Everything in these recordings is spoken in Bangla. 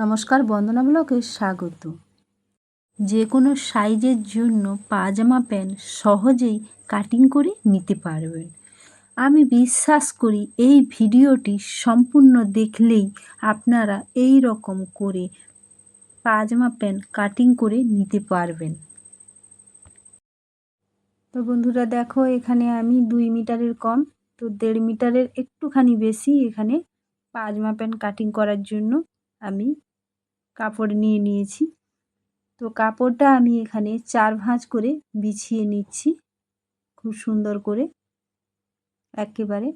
নমস্কার বন্দনা ব্লকে স্বাগত। যে কোনো সাইজের জন্য পাজামা প্যান্ট সহজেই কাটিং করে নিতে পারবেন। আমি বিশ্বাস করি এই ভিডিওটি সম্পূর্ণ দেখলেই আপনারা এই রকম করে পাজামা প্যান্ট কাটিং করে নিতে পারবেন। তো বন্ধুরা, দেখো, এখানে আমি দুই মিটারের কম, তো দেড় মিটারের একটুখানি বেশি এখানে পাজামা প্যান্ট কাটিং করার জন্য আমি কাপড় নিয়ে নিয়েছি। তো কাপড়টা আমি এখানে চার ভাঁজ করে বিছিয়ে নিচ্ছি। খুব সুন্দর করে। একেবারে।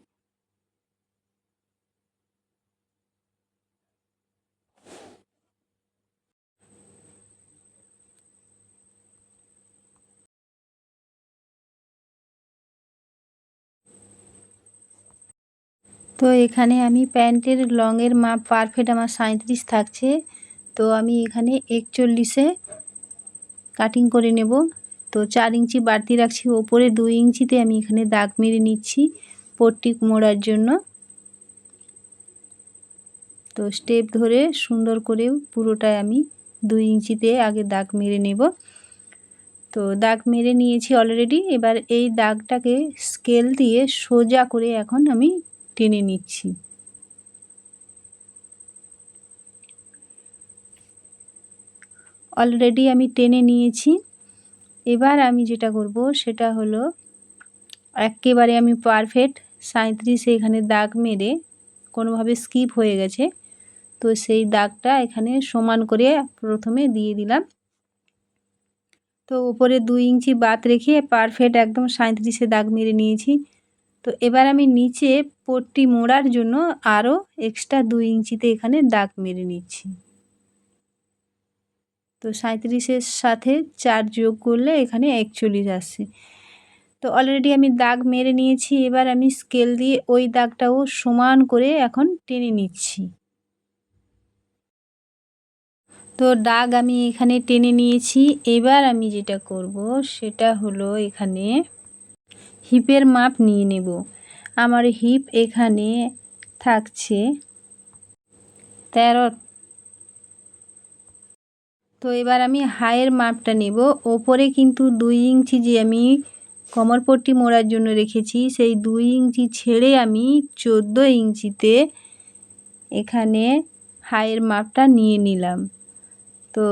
তো এখানে আমি প্যান্টের লংয়ের মাপ পারফেক্ট আমার সাঁত্রিশ থাকছে। তো আমি এখানে একচল্লিশে কাটিং করে নেব। তো চার ইঞ্চি বাড়তি রাখছি ওপরে, দুই ইঞ্চিতে আমি এখানে দাগ মেরে নিচ্ছি পট্টি মোড়ার জন্য। তো স্টেপ ধরে সুন্দর করে পুরোটায় আমি দুই ইঞ্চিতে আগে দাগ মেরে নেব। তো দাগ মেরে নিয়েছি অলরেডি এবার এই দাগটাকে স্কেল দিয়ে সোজা করে এখন আমি টেনে নিচ্ছি। অলরেডি আমি টেনে নিয়েছি। এবার আমি যেটা করব, সেটা হলো একেবারে আমি পারফেক্ট সাঁত্রিশে এখানে দাগ মেরে কোনোভাবে স্কিপ হয়ে গেছে। তো সেই দাগটা এখানে সমান করে প্রথমে দিয়ে দিলাম। তো উপরে দুই ইঞ্চি বাদ রেখে পারফেক্ট একদম সাঁত্রিশে দাগ মেরে নিয়েছি। তো এবার আমি নিচে পট্টি মোড়ার জন্য আরও এক্সট্রা দুই ইঞ্চিতে এখানে দাগ মেরে নিচ্ছি। তো সাঁত্রিশের সাথে চার যোগ করলে এখানে একচল্লিশ আসছে তো অলরেডি আমি দাগ মেরে নিয়েছি, এবার আমি স্কেল দিয়ে ওই দাগটাও সমান করে এখন টেনে নিচ্ছি। তো দাগ আমি এখানে টেনে নিয়েছি, এবার আমি যেটা করব সেটা হলো এখানে হিপের মাপ নিয়ে নেব। আমার হিপ এখানে থাকছে তেরো তো এবার আমি হায়ের মাপটা নেব। ওপরে কিন্তু দুই ইঞ্চি যে আমি কমরপট্টি মোড়ার জন্য রেখেছি, সেই দুই ইঞ্চি ছেড়ে আমি চোদ্দ ইঞ্চিতে এখানে হায়ের মাপটা নিয়ে নিলাম। তো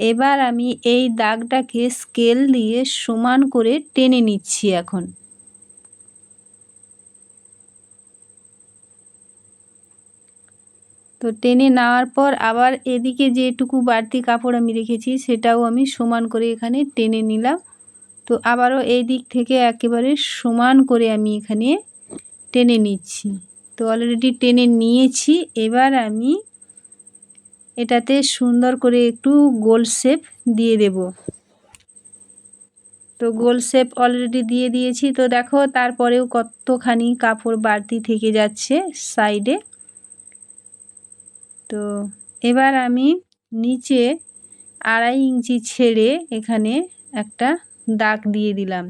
এবার আমি এই দাগটাকে স্কেল দিয়ে সমান করে টেনে নিচ্ছি এখন। তো টেনে নেওয়ার পর আবার এদিকে যেটুকু বাড়তি কাপড় আমি রেখেছি সেটাও আমি সমান করে এখানে টেনে নিলাম। তো আবারও এই দিক থেকে একেবারে সমান করে আমি এখানে টেনে নিচ্ছি। তো অলরেডি টেনে নিয়েছি। এবার আমি এটাতে সুন্দর করে একটু গোল শেপ দিয়ে দেব। তো গোল শেপ অলরেডি দিয়ে দিয়েছি। তো দেখো, তারপরেও কতখানি কাপড় বাড়তি থেকে যাচ্ছে সাইডে তো এবার আমি নিচে আড়াই ইঞ্চি ছেড়ে এখানে একটা দাগ দিয়ে দিলাম।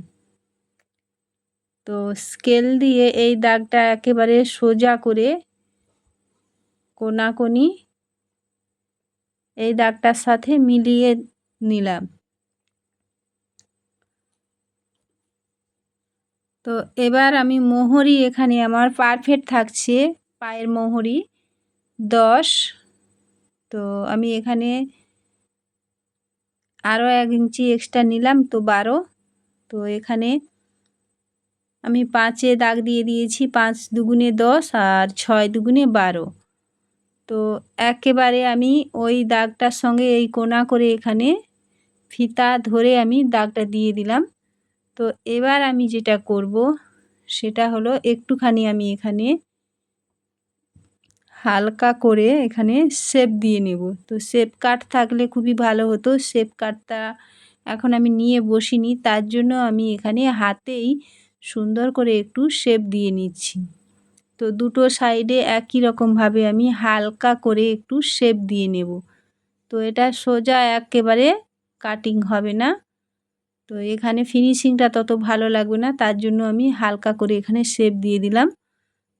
তো স্কেল দিয়ে এই দাগটা একেবারে সোজা করে কোনাকোনি এই দাগটার সাথে মিলিয়ে নিলাম। তো এবার আমি মোহরি এখানে আমার পারফেক্ট থাকছে পায়ের মোহরি। দশ। তো আমি এখানে আরও এক ইঞ্চি এক্সট্রা নিলাম তো বারো। তো এখানে আমি পাঁচে দাগ দিয়ে দিয়েছি, পাঁচ দুগুণে দশ আর ছয় দুগুণে বারো। তো একেবারে আমি ওই দাগটার সঙ্গে এই কোনা করে এখানে ফিতা ধরে আমি দাগটা দিয়ে দিলাম। তো এবার আমি যেটা করব, সেটা হলো একটুখানি আমি এখানে হালকা করে এখানে শেপ দিয়ে নেব। তো শেপ কাট থাকলে খুবই ভালো হতো। শেপ কাটটা এখন আমি নিয়ে বসিনি। তার জন্য আমি এখানে হাতেই সুন্দর করে একটু শেপ দিয়ে নিচ্ছি। তো দুটো সাইডে একই রকমভাবে আমি হালকা করে একটু শেপ দিয়ে নেব। তো এটা সোজা একেবারে কাটিং হবে না। তো এখানে ফিনিশিংটা তত ভালো লাগবে না। তার জন্য আমি হালকা করে এখানে শেপ দিয়ে দিলাম।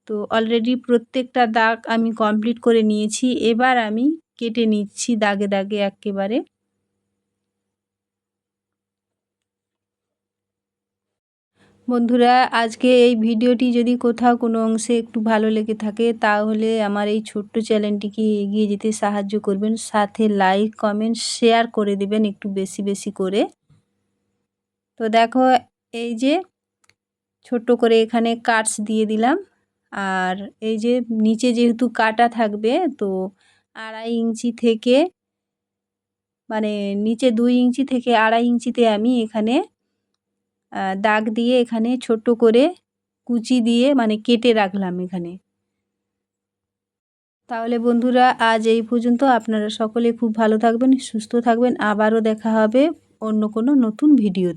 তো অলরেডি প্রত্যেকটা দাগ আমি কমপ্লিট করে নিয়েছি, এবার আমি কেটে নিচ্ছি দাগে দাগে একেবারে। বন্ধুরা, আজকে এই ভিডিওটি যদি কোথাও কোনো অংশে একটু ভালো লেগে থাকে, তাহলে আমার এই ছোট্ট চ্যানেলটিকে এগিয়ে যেতে সাহায্য করবেন। সাথে লাইক কমেন্ট শেয়ার করে দেবেন একটু বেশি বেশি করে। তো দেখো, এই যে ছোট্ট করে এখানে কাটস দিয়ে দিলাম। আর এই যে নিচে যেহেতু কাটা থাকবে, তো আড়াই ইঞ্চি থেকে মানে নিচে দুই ইঞ্চি থেকে আড়াই ইঞ্চিতে আমি এখানে দাগ দিয়ে এখানে ছোট্ট করে কুচি দিয়ে মানে কেটে রাখলাম এখানে। তাহলে বন্ধুরা, আজ এই পর্যন্ত। আপনারা সকলে খুব ভালো থাকবেন, সুস্থ থাকবেন। আবারও দেখা হবে অন্য কোনো নতুন ভিডিও